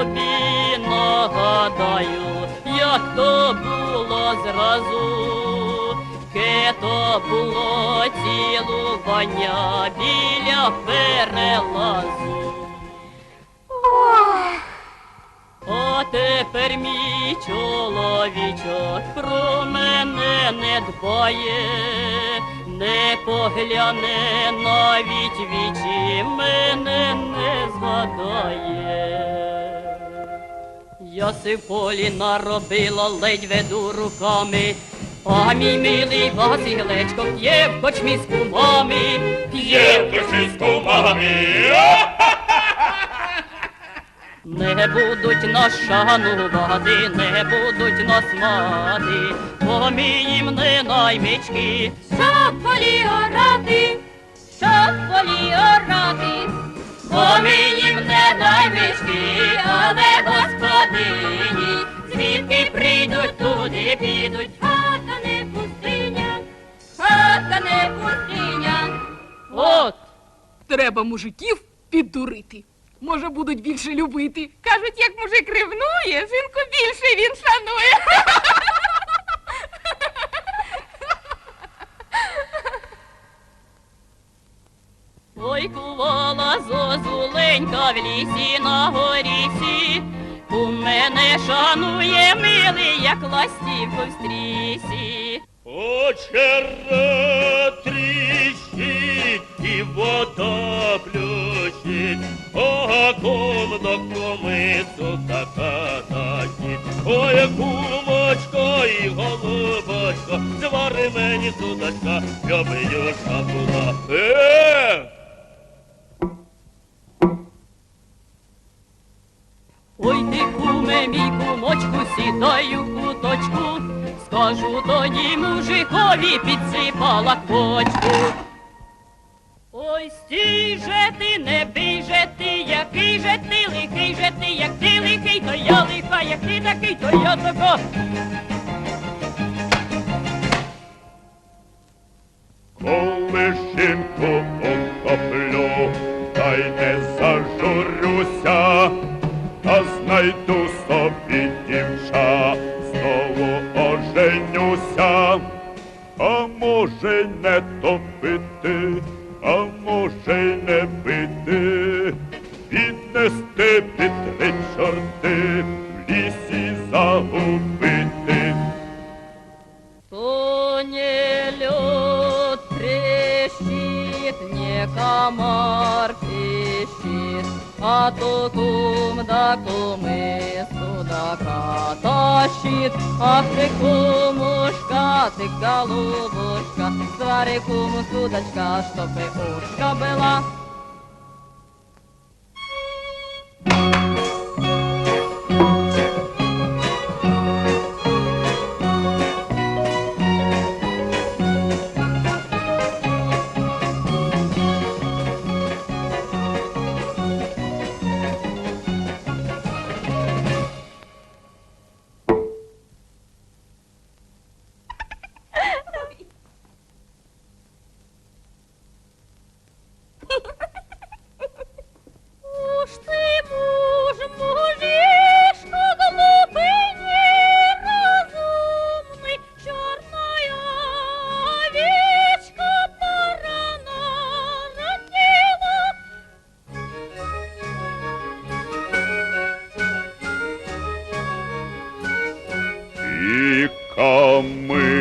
я собі нагадаю, як то було зразу, ке то було цілування біля перелазу. А тепер мій чоловічок про мене не дбає, не погляне навіть вічі мене не згадає. Я си в полі наробила, ледь веду руками, а мій милий Василечко п'є в кочмі з кумами, п'є в кочмі з кумами. Не будуть нас шанувати, не будуть нас мати, бо ми їм не наймички, щоб полі орати, щоб полі орати, бо ми їм не наймички, але господині, звідки прийдуть, туди підуть, хата не пустиня, хата не пустиня. От, треба мужиків піддурити. Може, будуть більше любити. Кажуть, як мужик ревнує, жінку більше він шанує. Ой, кувала зозуленька в лісі на горісі, у мене шанує милий, як ластівку в стрісі. Очерет тріщить і вода плющить, а комна комису така тащить. Ой, кумочко і голубочко, звари мені судочка, любиюшка була. Е! Сідай куточку, скажу тоді мужикові підсипала квочку. Ой, стій же ти, не бий же ти, який же ти, лихий же ти, як ти лихий, то я лиха, як ти такий, то я така. Коли жінку охоплю, та й не віднести під три чорти, в лісі загубити. То не лед трещит, не комар пищит, а то кум да кумы судака тащит. Ах ты, кумушка, ты голубушка, свари куму судочка, чтобы ушка была. І камиш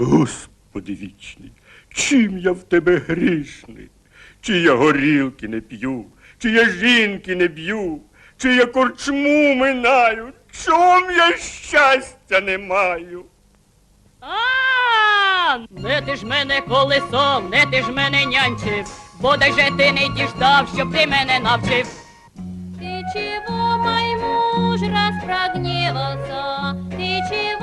Господи вічний, чим я в тебе грішний? Чи я горілки не п'ю, чи я жінки не б'ю, чи я корчму минаю, чом я щастя не маю? А, не ти ж мене колесом, не ти ж мене нянчив, бодай же ти не діждав, щоб ти мене навчив. Ты чего, мой муж, раз? Ты чего,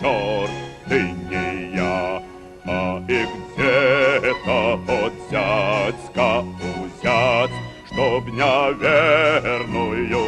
любить я, А и где-то зяцька узять, чтоб неверную жонку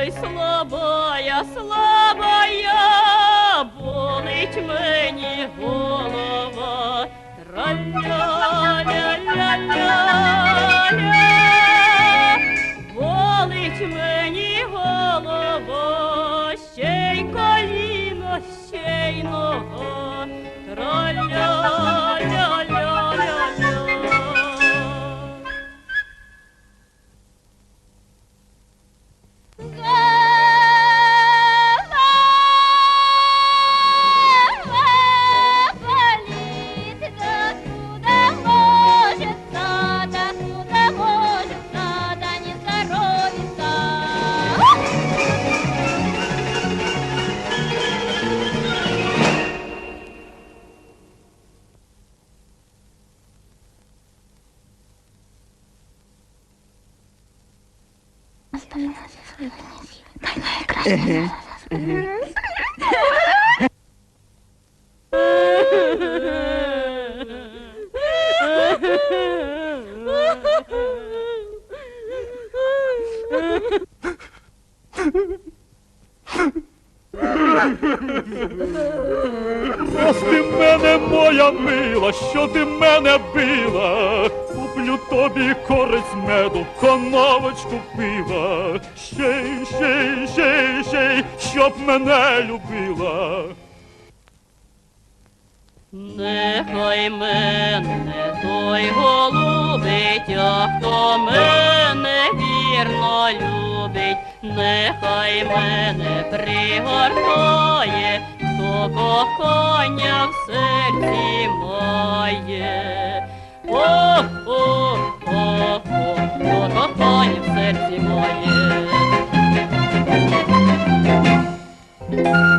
Ой, слабая, слабая, болить мені голова. Траля-ля-ля-ля-ля. Болить мені голова, ще й коліно, ще й нога. Траля-ля-ля-ля-ля. Прости мене, моя мила, що ти мене била. Куплю тобі користь меду, коновочку пива. Ще й, ще й, ще ще щоб мене любила. Нехай мене той голубить, а хто мене вірно любить, нехай мене пригортає, хто кохання в серці має. Кохання в серці має.